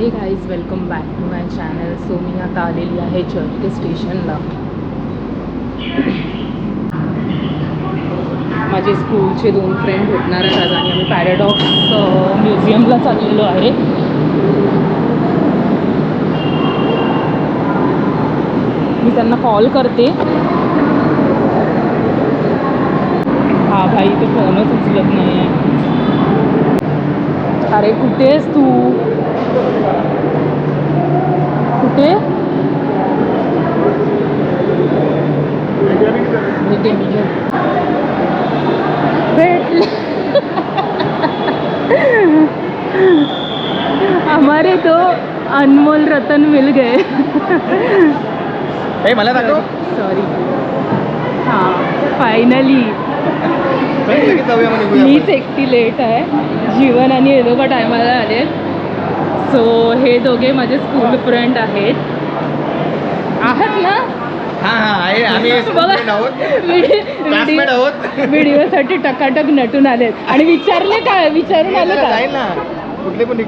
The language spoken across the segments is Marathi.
Hey guys welcome back to my channel so मी आता आलेली आहे चर्च स्टेशनला माझे स्कूलचे दोन फ्रेंड भेटणार आहेत आज आणि आम्ही पॅराडॉक्स म्युझियमला चाललेलो आहे. मी त्यांना कॉल करते. हा भाई ते फोनच उचलत नाही. अरे कुठे आहेस तू. भेटले. हमारे तो अनमोल रतन मिल गए. मला सॉरी हां फायनली मीच. एकटी लेट आहे. जीवन आणि हे टायमाला आले सो हे दोघे माझे स्कूल फ्रेंड आहेत. आहात ना? हा हा. व्हिडिओसाठी टकाटक नटून आलेत. आणि विचारले काय? विचारून आले चला, का जाईल ना. कुठले पण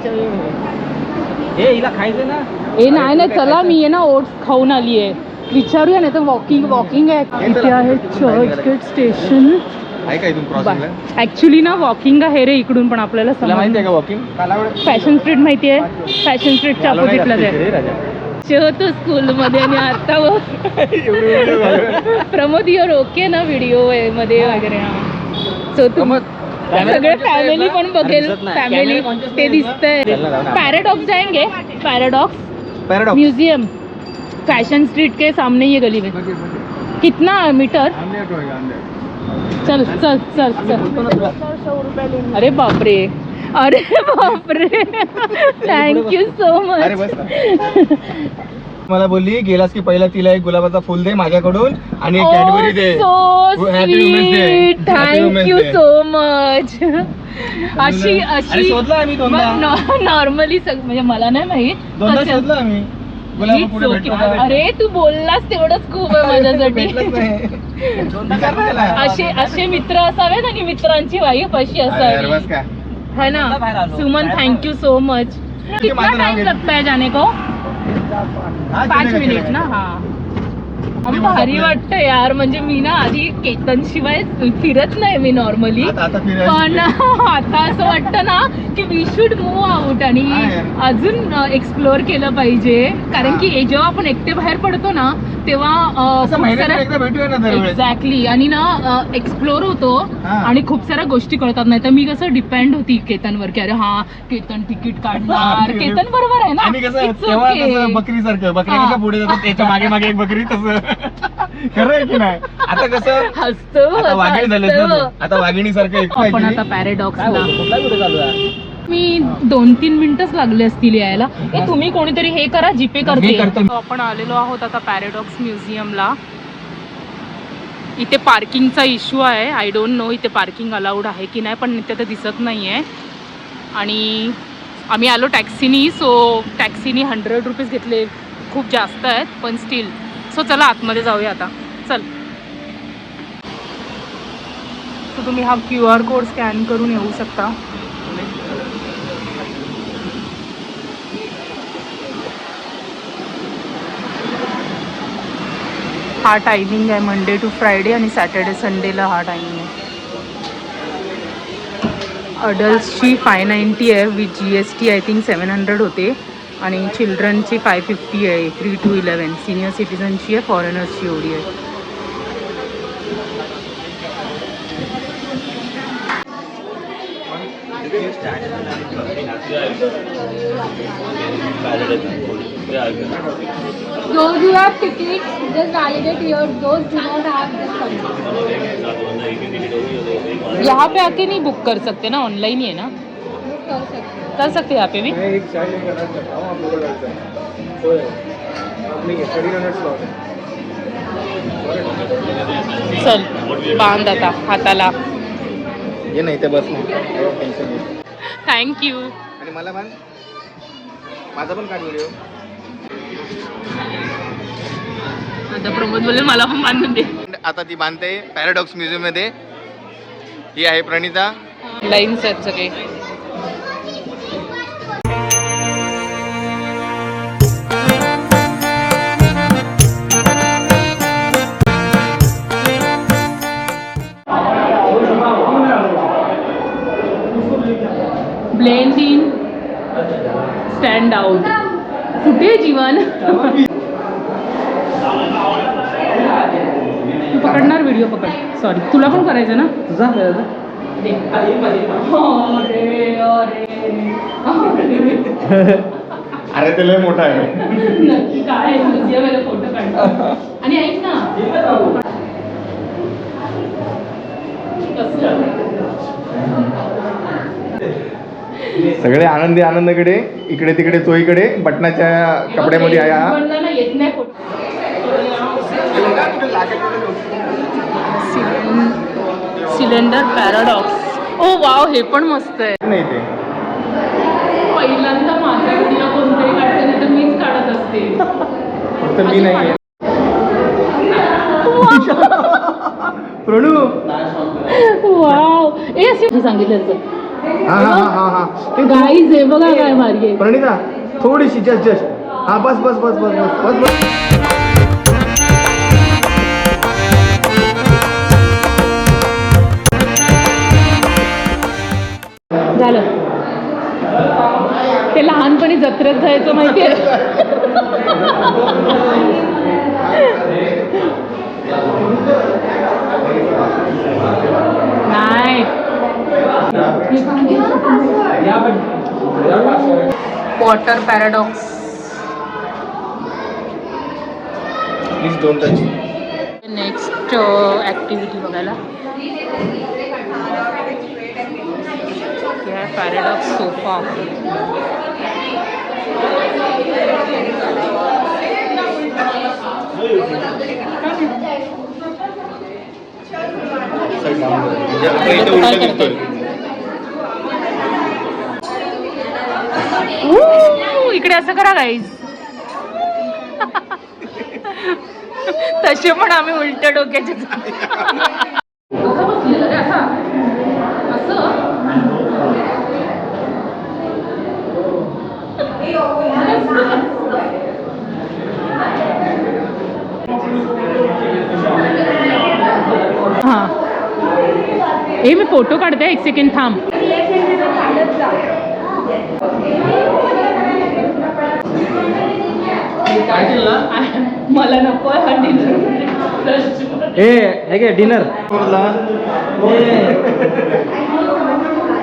हे खायचं ना? ए नाही नाही चला मी ना ओट्स खाऊन आली आहे विचारूया नाही तर वॉकिंग वॉकिंग आहे इथे आहे चर्च गेट स्टेशन आहे का इथून क्रॉसिंगला ऍक्च्युली ना वॉकिंग आहे रे इकडून पण आपल्याला तुला माहिती आहे का वॉकिंग फॅशन स्ट्रीट माहिती आहे. फॅशन स्ट्रीटच्या अपोजिटला होतो स्कूलमध्ये आणि आता प्रमोद युअर ओके ना व्हिडिओमध्ये वगैरे? सो तू सगळे फॅमिली पण बघेल. फॅमिली ते दिसतंय. पॅराडॉक्स जाएंगे paradox paradox museum fashion street के सामने ये गली में. कितना मीटर? चल चल चल चल. अरे बापरे. अरे बापरे. थँक्यू सो मच मला बोलली गेलास की पहिला तिला एक गुलाबाचा फुल दे माझ्याकडून आणि एक Cadbury they. So Happy Women's Day. Sweet Happy Women's thank you Day. So much अशी अरे अशी शोधला आम्ही दोनदा. नॉर्मली म्हणजे मला नाही माहीत. दोनदा कसं- शोधला आम्ही. अरे तू बोललास तेवढंच खूप आहे माझ्यासाठी. असे असे मित्र असावेत आणि मित्रांची वाईफ अशी असावी. है ना? सुमन थँक्यू सो मच कितना नाव टाइम. लगता है जाने को? पाच मिनिट. ना? हा. भारी वाटतं यार. म्हणजे मी ना आधी केतन शिवाय फिरत नाही मी नॉर्मली पण आता असं वाटतं ना की वी शुड मूव आउट आणि. अजून एक्सप्लोअर केलं पाहिजे. कारण की जेव्हा आपण एकटे बाहेर पडतो ना तेव्हा एक्झॅक्टली आणि ना एक्सप्लोर होतो. आणि खूप साऱ्या गोष्टी कळतात. नाही तर मी कसं डिपेंड होती केतनवर की अरे हा केतन तिकीट काढणार. केतन बरोबर आहे ना. कसं बकरी पुढे मागे मागे एक बकरी तसं. खरं आहे की नाही? आता कसं? हसतो आता वाघिणी झालेस ना हसतो. तू. आता वाघिणी सारखं आपण आता पॅरेडॉक्सला मी दोन तीन मिनिटच लागले असतील यायला. ए तुम्ही कोणीतरी हे करा जीपे करतो. आपण आलेलो आहोत आता पॅरेडॉक्स म्युझियमला इथे पार्किंगचा इश्यू आहे. आय डोंट नो इथे पार्किंग अलाउड आहे की नाही पण इथे तर दिसत नाही आहे आणि आम्ही आलो टॅक्सीनी सो टॅक्सीनी हंड्रेड रुपीज घेतले. खूप जास्त आहेत पण स्टील सो चला आतमध्ये जाऊया आता. चल. सो तुम्ही हा क्यू आर कोड स्कॅन करून येऊ शकता. हा टायमिंग आहे मंडे टू फ्रायडे आणि सॅटर्डे संडेला हा टायमिंग आहे. अडल्ट्सची फाय नाईंटी आहे with G S T I think seven hundred होते. आणि चिल्ड्रनची फाय फिफ्टी आहे थ्री टू इलेवन सिनियर सिटीजनची आहे फॉरेनर्सची एवढी आहे Those who have tickets, just validate here. Those do not have, come. यहाँ पे आके नहीं बुक कर सकते ना ऑनलाइन ही है ना Book कर सकते. कर सकते हैं यहाँ पे भी? मैं एक चाय लेकर आना चाहता हूँ आप लोगों का लड़का है। होय. नहीं है, 13 मिनट्स लॉट है. चल बांध आता हाताला। ये नाही ते बस थँक्यू आणि मला बांध माझा पण काढ व्हिडिओ आता प्रमोद बोले मला पण बांधून दे. आता ती बांधते पॅराडॉक्स म्युझियममध्ये. ही आहे प्रणिता. लाईन्स आहेत सगळे. तू पकडणार व्हिडिओ पकड. सॉरी तुला पण करायचं ना? तुझा. अरे, अरे. अरे ते लय मोठा आहे. नक्की काय? फोटो आणि ऐक ना. कसं? सगळे आनंदी आनंदकडे इकडे तिकडे चोईकडे बटनाच्या कपड्यामध्ये आहे हा. Photo cylinder paradox. ओ वाव हे पण मस्त आहे. नाही ते. पहिल्यांदा माझा व्हिडिओ कोणतरी काढते नाही तर मीच काढत असते. फक्त मी नाही. प्रणू. वाव. ए सांगितलं हा हा हा हा हा. ते गाईज आहे बघा काय भारी आहे प्रणिता थोडीशी जस्ट जस्ट हा बस बस बस बस बस बस बस. झालं. ते लहानपणी जत्रेत जायचं माहितीये. नाही. Water paradox please don't touch next activity बघायला पैराडॉक्स सोफा म्हणजे आपल्या इथे दिसतोय इकडे असं करा गाईज तसे पण आम्ही उलट्या डोक्याचे हां बसलेलं रे, असा. असं? हा ए मी फोटो काढते एक सेकंड थांब. मला नको हा डिनर ए हे घे डिनर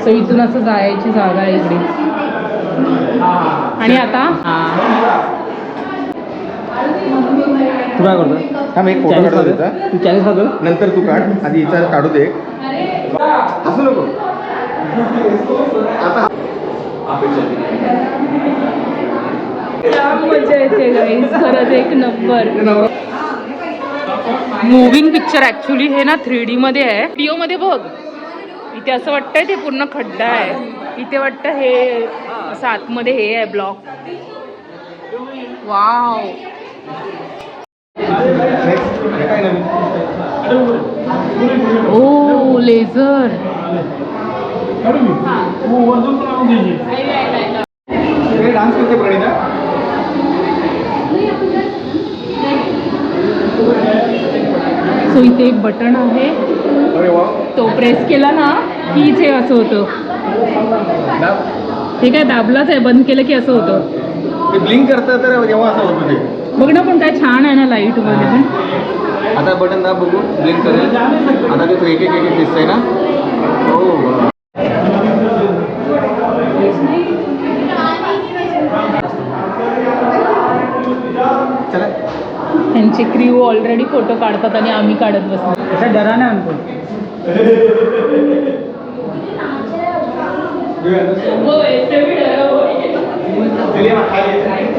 सो इथून असं जायची जागा आहे इकडे. आणि आता? तू काय करतो हा मी एक फोटो काढतो त्याचा तू चॅलेंज खातो नंतर तू काढ. आधी हिचा काढू दे. हसू नको. आता जाम मजा येते गाईज खरंच एक नंबर मुव्हिंग पिक्चर ऍक्च्युली हे ना थ्री डी मध्ये आहे. व्हिडिओमध्ये बघ. इथे असं वाटतंय ते पूर्ण खड्डा आहे. इथे वाटतं हे असं आतमध्ये हे आहे block wow oh laser dance करते प्रणिता. सो इथे एक बटन आहे. तो प्रेस केला ना की इथे असं होतं. हे काय दाबलाच आहे बंद केलं की असं होतं. ते ब्लिंक करतं तर जेव्हा असं होतं ते. बघ ना पण काय छान आहे ना लाइटमध्ये पण. आता बटन दाब बघू ब्लिंक करेल. आता ते एक एक एक दिसतंय ना? हो चला. त्यांचे क्रीव ऑलरेडी फोटो काढतात आणि आम्ही काढत बसतो. ऐसा डरा ना हे मातृभाषा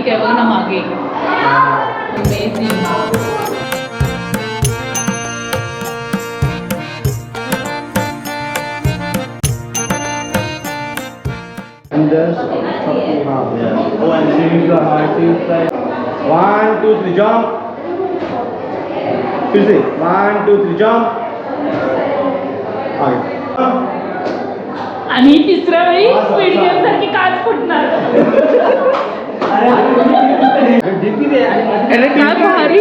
ठीक आहे बघ ना मागे. आणि तिसऱ्या वेळी स्पीड गेम सारखी काच फुटणार. अरे काय भारी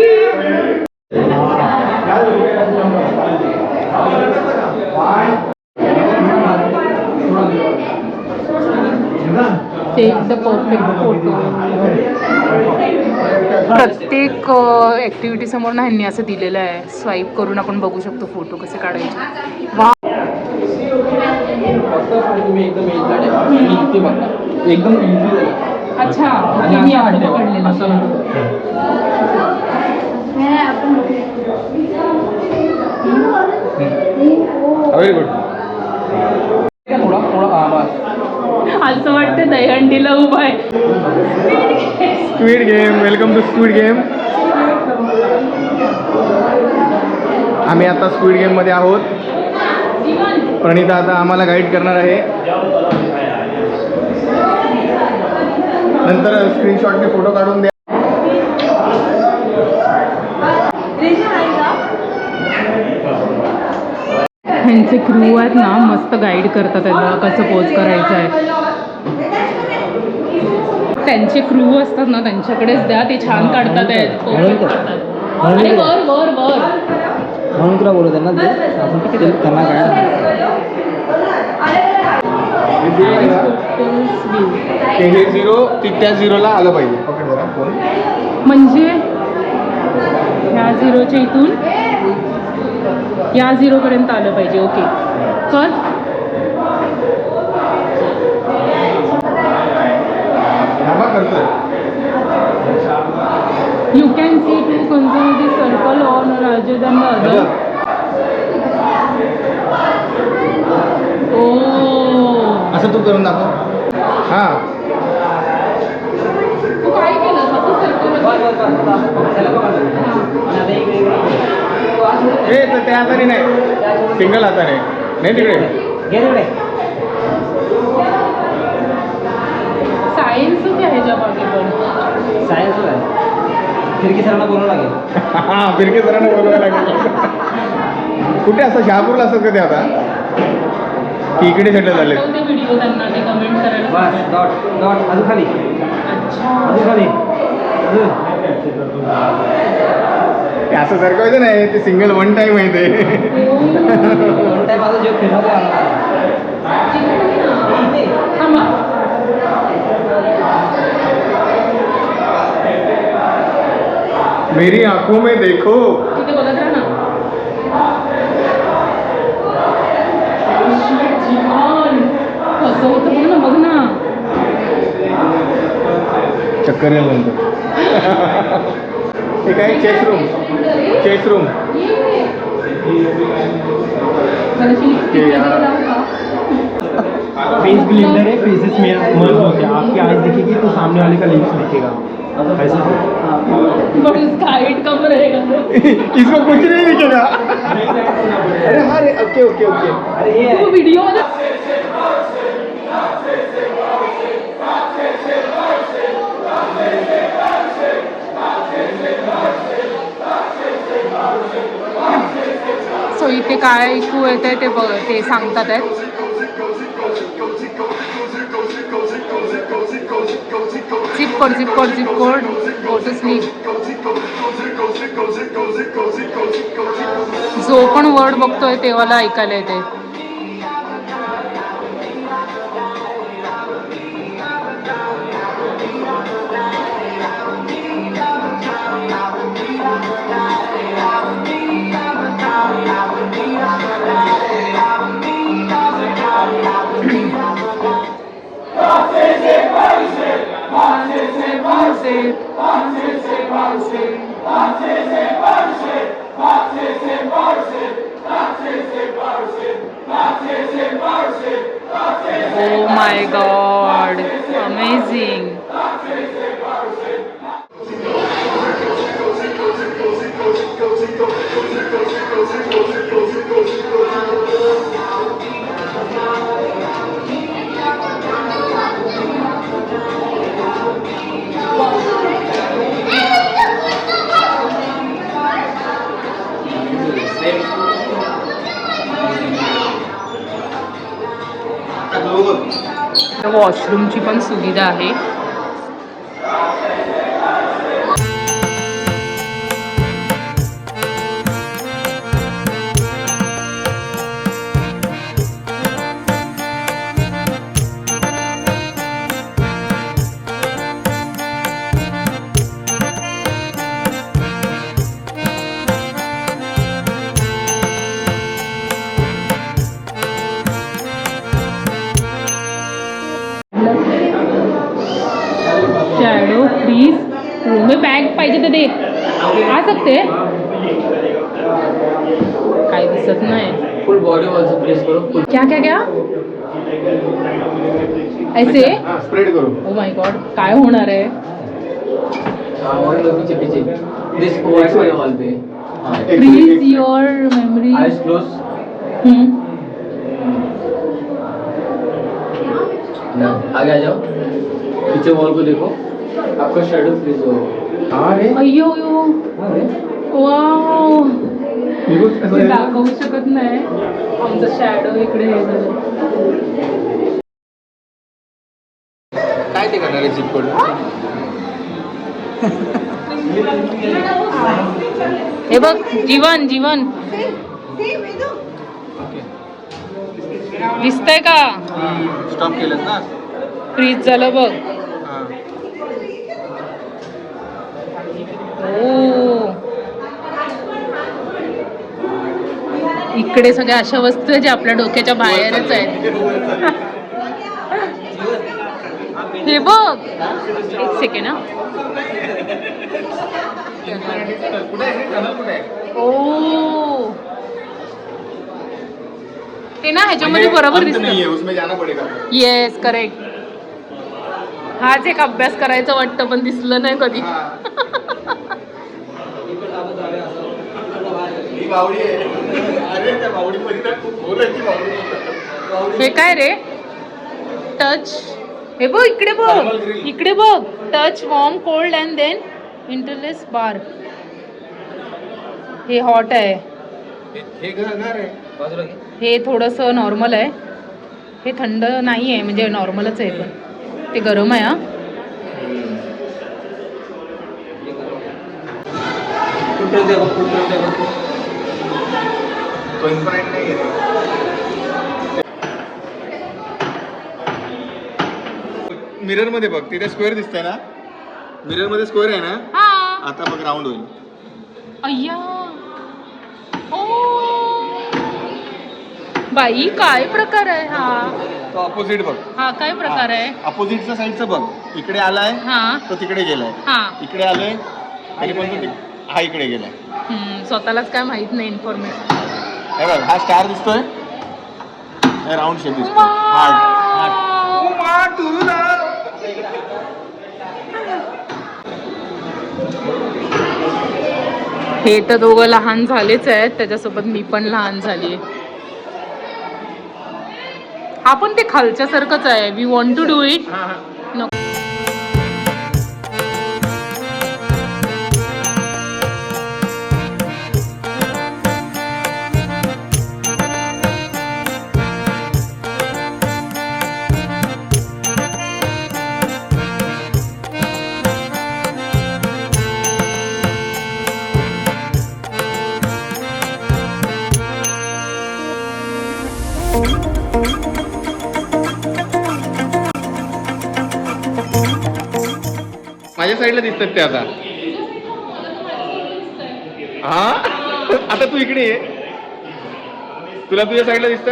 प्रत्येक ऍक्टिव्हिटी समोर ना ह्यांनी असं दिलेलं आहे. स्वाईप करून आपण बघू शकतो फोटो कसे काढायचे. वा. एकदम इझी अच्छा मी असं पकडलेलं. व्हेरी गुड थोडा थोडा असं वाटतं दहीहंडीला उभं आहे. Squid game welcome to squid game आम्ही आता स्क्वीड गेममध्ये आहोत. प्रणिता आता आम्हाला गाईड करणार आहे. नंतर स्क्रीनशॉटने फोटो काढून द्या. ह्यांचे क्रू आहेत ना मस्त गाईड करतात त्यांना कसं पोज करायचं आहे त्यांचे क्रू असतात ना त्यांच्याकडेच द्या ते छान काढतात आहेत वर वर वर. म्हणून तुला बोलत त्यांना त्यांना काय हे झिरो ती त्या झिरोला आलं पाहिजे. पकड जरा फोन म्हणजे ह्या झिरोच्या इथून या झिरोपर्यंत आलं पाहिजे ओके. कर you can see two conservative circle on rather than the other oh तू करून दाखव. हां. तू काय केलं असं ए तर त्या हाताने नाही. सिंगल हाताने नाही तिकडे. सायन्सच आहे पण. खिडकी सरांना बोलावं लागेल. हां फिरके सरांना बोलवायला लागेल. कुठे असं शहापूरला असत का ते आता? की इकडे सेटल झाले ते व्हिडिओ त्यांना ते कमेंट करायला. बस डॉट डॉट अजून खाली. अच्छा. अजून खाली. अजून. ते असं सरकवायचं नाही ते सिंगल वन टाइम आहे ते. टाइम माझा थांबा. मेरी आंखों में देखो. रूम चेस रूम जराशी lipstick यार. वगैरे लावू का? फेस ब्लेंडर है फेसेस में मर्ज होते हैं। आपकी आईज दिखेगी तो सामने वाले का लिप्स दिखेगा। ऐसे बट इसका हाइट कम रहेगा। इसको कुछ नहीं दिखेगा। अरे हाँ ओके ओके ओके अरे ये तू व्हिडिओ सो इथे काय ऐकू येत आहे ते बघ ते सांगतात आहेत. Zip code zip code zip code go to sleep जो पण वर्ड बघतोय तेव्हाला ऐकायला येते participante, participante, participante, participante, participante, participante, participante. Oh my God, amazing. Participante. वॉशरूमची पण सुविधा आहे. में बॅग पाहिजे तर दे. आ सकते? काय दिसत नाही. फुल बॉडी ऑल्सो प्रेस करो. क्या क्या क्या? ऐसे? स्प्रेड करू. ओ माय गॉड काय होणार आहे? और लोग पीछे पीछे दिस वर्क्स वाले हॉल पे हाँ योर मेमरी आईज क्लोज ना आगे आ जाओ. पीछे वॉल को देखो. आपका शेडो फ्रीज हो. हा रे अय्यो. वाव. हे. दाखवू शकत नाही. आमचं शॅडो इकडे हे झालं काय ते करणार आहे चिपकोड हे बघ जीवन जीवन. दिसतंय का? स्टॉप केलं ना. फ्रीज झालं बघ. ओ. इकडे सगळ्या अशा वस्तू आहेत ज्या आपल्या डोक्याच्या बाहेरच आहेत. हे बघ. एक सेकंड हा. ओ. ते ना ह्याच्यामध्ये बरोबर अंत नाहीये, दिसत येस करेक्ट हाच एक अभ्यास करायचं वाटतं पण दिसलं नाही कधी हा. ही बावडी आहे. अरे त्या बावडी मध्ये खूप बावडी. हे काय रे? टच हे बघ इकडे बघ. इकडे बघ. Touch warm cold and then interlace बार हे हॉट आहे. हे. हे थोडंसं नॉर्मल आहे. हे थंड नाही आहे म्हणजे नॉर्मलच आहे पण. ते गरम आहे हा. तो इन्फानाइट नाही आहे. मिररमध्ये बघ तिथे स्क्वेअर दिसतंय ना? मिररमध्ये स्क्वेअर आहे ना? हा. आता बघ राऊंड होईल. अय्या. ओ. बाई काय प्रकार आहे हा? तो अपोजिट बघ. हा काय प्रकार आहे? अपोजिटच्या साईडचं बघ. इकडे आलाय हा. तो तिकडे गेलाय. हा. इकडे आलोय आणि पण तो ति- हा इकडे गेलाय. हम्म, स्वतःलाच काय माहीत नाही इन्फॉर्मेशन हे बघ हा स्टार दिसतोय. राऊंड शेप दिसतोय. हार्ट हे तर दोघं लहान झालेच आहेत त्याच्यासोबत मी पण लहान झाली हा पण ते खालच्या सारखंच आहे we want to do it साईडला दिसतात ते आता. हा? आता तू इकडे ये. तुला तुझ्या साईडला दिसत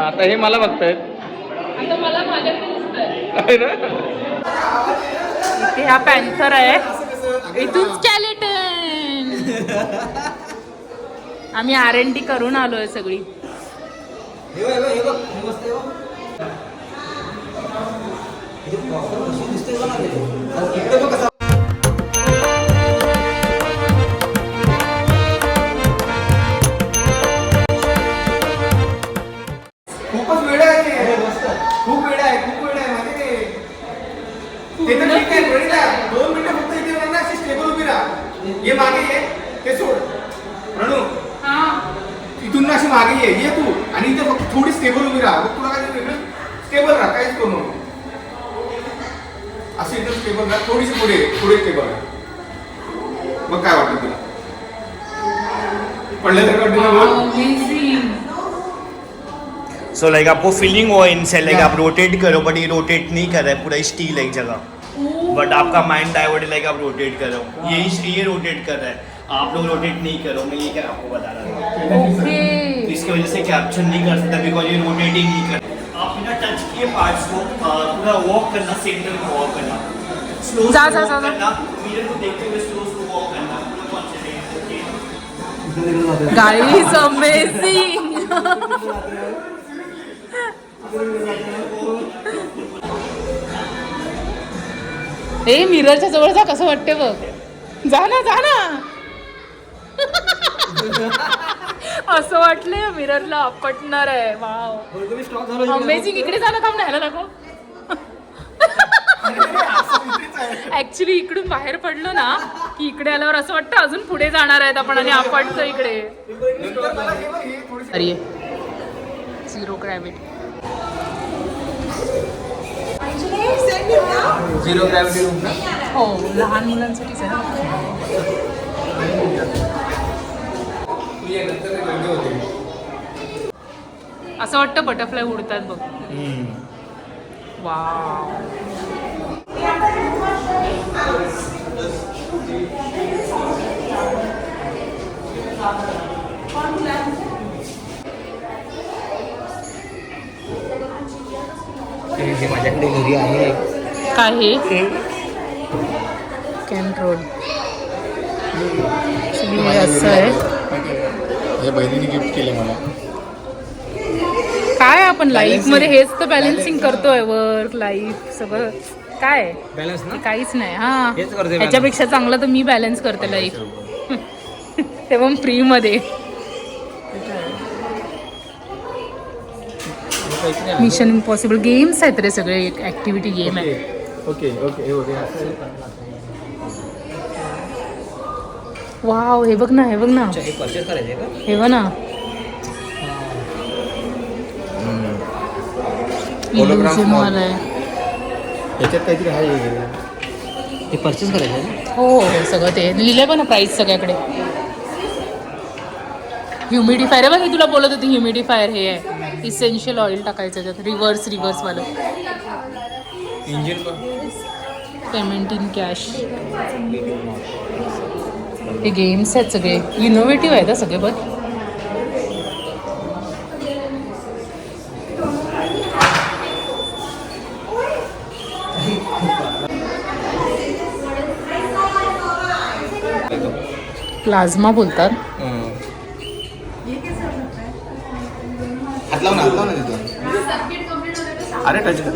आता हे मला बघतायत. आहे इथे हा पॅन्थर आहे. इथून स्कॅलेटन आम्ही आर एन टी करून आलोय सगळी. खूपच वेळ आहे ते. खूप वेळ आहे खूप वेळ आहे माहिती ते. ते तर ठीक आहे वेळ आहे. दोन मिनिटं फक्त इथे राहा ना, अशी स्टेबल उभी राहा ये मागे ये ते सोड रणू इथून अशी मागे ये ये तू आणि इथे फक्त थोडी स्टेबल उभी राहा मग तुला काय वेगळं स्टेबल राहा काहीच करू अशी एकदम स्टेबल राहा थोडीशी पुढे पुढे स्टेबल राहा मग काय वाटतं तुला? वाटतं ना बोल. सो लाइक आपको फीलिंग हो इनसे लाइक आप रोटेट करो बट ये रोटेट नहीं कर रहा है पूरा स्टील एक जगह. बट आपका माइंड डाइवर्ट लाइक आप रोटेट कर. रहे ये ये रोटेट कर रहा है. आप लोग रोटेट नहीं करो मैं ये क्या आपको बता रहा हूँ. तो इसकी वजह से कैप्चर नहीं कर सकता बिकॉज़ ये रोटेटिंग नहीं कर आप बिना टच किए पार्ट्स को पूरा वॉक करना सेंटर में वॉक करना. जा, जा, जा, जा। करना। मिरर को देखते हुए स्लो स्लो वॉक करना। पूरा concentrate, okay? गाईज अमेझिंग ए मिररच्या जवळ जा कसं वाटते बघ. जा ना जा ना. असं वाटलंय मिररला आपटणार आहे. वाव अमेझिंग इकडे जा ना थांब ना ह्याला नको ऍक्च्युली इकडून बाहेर पडलो ना की इकडे आल्यावर असं वाटतं अजून पुढे जाणार आहेत आपण आणि आपटतो इकडे. अरे zero gravity zero gravity room ना हो लहान मुलांसाठीच आहे असं वाटतं बटरफ्लाय उडतात बघ. वा माझ्याकडे घरी आहे. काय हे कॅन रोड असं आहे. हे बहिणीने गिफ्ट केले मला. काय आपण लाईफमध्ये हेच तर बॅलन्सिंग करतोय वर्क लाईफ सगळं. काय? बॅलन्स ना? काहीच नाही हा. हेच करते balance. ह्याच्यापेक्षा चांगलं तर मी बॅलन्स करते लाईफ ते पण फ्री मध्ये. मिशन इम्पॉसिबल गेम्स आहेत रे सगळे ऍक्टिव्हिटी गेम आहे. ओके ओके असं. वाव हे बघ ना हे बघ ना. हे परचेस करायचे का? हे बघ ना. Hologram Illusion. वाला आहे. ह्याच्यात काहीतरी आहे. हे परचेस करायचे ना? हो हो सगळं ते लिहिलंय पण प्राईस सगळ्याकडे. ह्युमिडिफायर आहे बघ मी तुला बोलत होती ह्युमिडिफायर हे आहे. इसेन्शियल ऑइल टाकायचं त्यात रिव्हर्स रिव्हर्स वालं. इंजिन पेमेंट इन कॅश हे गेम्स आहेत सगळे. इनोव्हेटिव्ह आहेत हा सगळे बघ. प्लाझ्मा बोलतात. हात हात तिथं. अरे टच कर.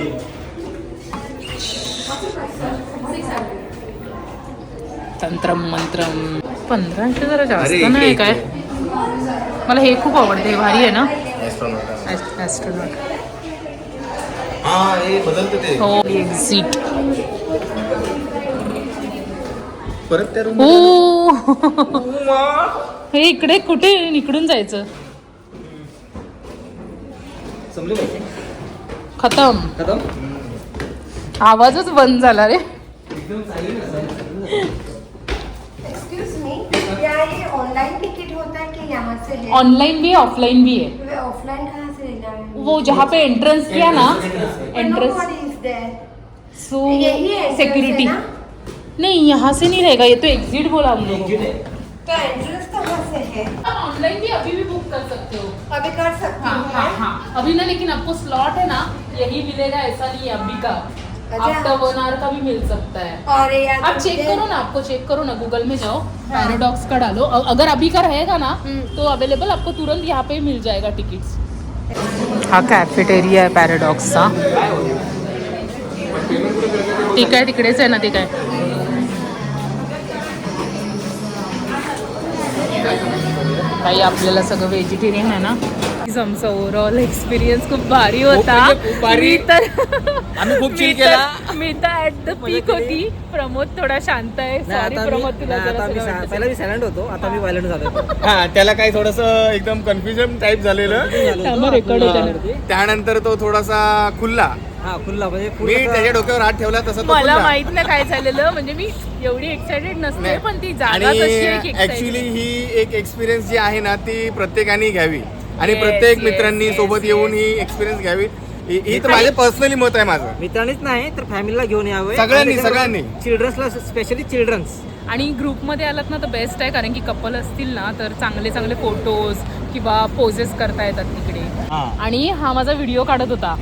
तंत्रम मंत्रम. पंधराशे जरा जास्त नाही काय? मला हे खूप आवडते हे भारी आहे ना. ॲस्ट्रोनॉट हा हे बदलतं ते. हो एक्झिट परत त्या रूम हो हे इकडे कुठे? इकडून जायचं. समजू खतम. खतम? आवाजच बंद झाला रे. एक्सक्यूज मी क्या ये ऑनलाइन टिकट होता है कि यहाँ से है? ऑनलाइन भी है ऑफलाइन भी है वे ऑफलाइन कहाँ से लेना है वो जहाँ पे एंट्रेंस किया ना entrance Nobody is there. So यही है सिक्योरिटी ना? नहीं यहाँ से नहीं रहेगा ये तो एग्जिट बोला हम लोगों को। तो एंट्रेंस कहाँ से है। ऑनलाइन भी अभी भी बुक कर सकते हो। अभी कर सकती हाँ हाँ हाँ अभी ना लेकिन आपको स्लॉट है ना यही मिलेगा ऐसा नहीं है अभी का। अच्छा। आफ्टर वन आवर का भी मिल सकता है। और आप तो चेक करो ना आपको चेक करो ना गूगल में जाओ पैराडॉक्स का डालो। अगर अभी का रहेगा ना हम्म। तो अवेलेबल आपको तुरंत यहाँ पे मिल जाएगा टिकट्स हा कॅफेटेरिया आहे पॅराडॉक्सचा ठीक आहे तिकडेच आहे ना ते काय काही आपल्याला सगळं व्हेजिटेरियन आहे ना आमचा ओव्हरऑल एक्सपिरियन्स खूप भारी होता म्हणजे खूप भारी. मी तर आम्ही खूप chill मी केला. तर- मी तर ऍट द पीक होती प्रमोद थोडा शांत आहे सॉरी प्रमोद तुला जरा सगळं वाटतं. पहिला मी सायलेंट होतो आता मी वायलेंट झालो हा त्याला काही थोडस एकदम कन्फ्युजन टाईप झालेलं त्यामुळे रेकॉर्ड होतं ना. त्यानंतर तो थोडासा खुल्ला हा खुल्ला म्हणजे मी त्याच्या डोक्यावर हात ठेवला तसं तो मला खुलला. माहीत नाही काय झालेलं म्हणजे मी एवढी एक्साइटेड नसते नाही. पण ती जागा आणि तशी आहे की ऍक्च्युली. ही एक एक्सपिरियन्स जी आहे ना ती प्रत्येकाने घ्यावी आणि प्रत्येक मित्रांनी सोबत. येऊन ही एक्सपिरियन्स घ्यावी. ही तर माझे पर्सनली मत आहे माझं. मित्रांनीच नाही तर फॅमिलीला घेऊन यावं. सगळ्यांनी, सगळ्यांनी. चिल्ड्रन्सला स्पेशली चिल्ड्रन्स आणि ग्रुपमध्ये आलात ना तर बेस्ट आहे कारण की कपल असतील ना तर चांगले चांगले फोटोज किंवा पोजेस करता येतात तिकडे. आणि हा माझा व्हिडिओ काढत होता.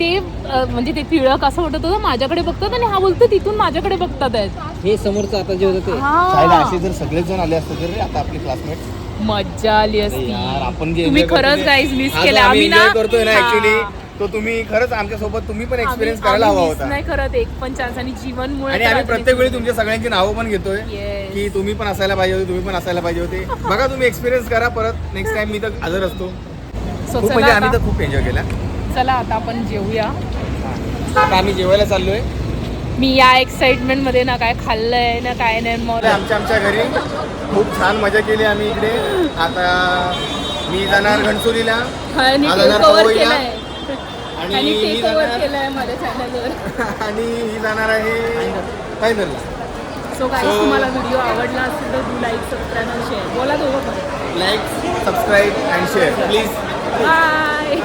ते म्हणजे ते टिळक असं वाटत होतं माझ्याकडे बघतात आणि हा बोलतो तिथून माझ्याकडे बघतात आहेत. हे समोरचं आता जे होतं ते. हा. असे जर सगळेच जण आले असते तर रे आता आपले क्लासमेट मज्जा आली असती. यार आपण जे तुम्ही enjoy खरंच ते- गाईज मिस हा जो केलं आम्ही आम्ही ना enjoy करतोय ना हा. ऍक्च्युली तो तुम्ही खरंच आमच्यासोबत तुम्ही पण एक्सपिरियन्स आम्ही- करायला हवा miss होता. नाही करत एक पण चान्स आणि जीवनमुळे आणि आम्ही प्रत्येक वेळी तुमच्या सगळ्यांची नावं पण घेतोय Yes. की तुम्ही पण असायला पाहिजे होते तुम्ही पण असायला पाहिजे होते. बघा तुम्ही एक्सपिरियन्स करा परत. नेक्स्ट टाइम मी तर हजर असतो. खूप म्हणजे आम्ही तर खूप एन्जॉय केला. चला आता आपण जेवूया. आता आम्ही जेवायला चाललोय. मी या एक्साइटमेंटमध्ये ना काय खाल्लंय ना काय नाही मग आमच्या आमच्या घरी खूप छान मजा केली आम्ही इकडे. आता मी जाणार घणसोलीला आणि ही जाणार आहे पैदरला सो काय So- तुम्हाला व्हिडिओ आवडला असेल तर डू लाईक सबस्क्राईब आणि शेअर बोला दोघं पण. Like subscribe and share please bye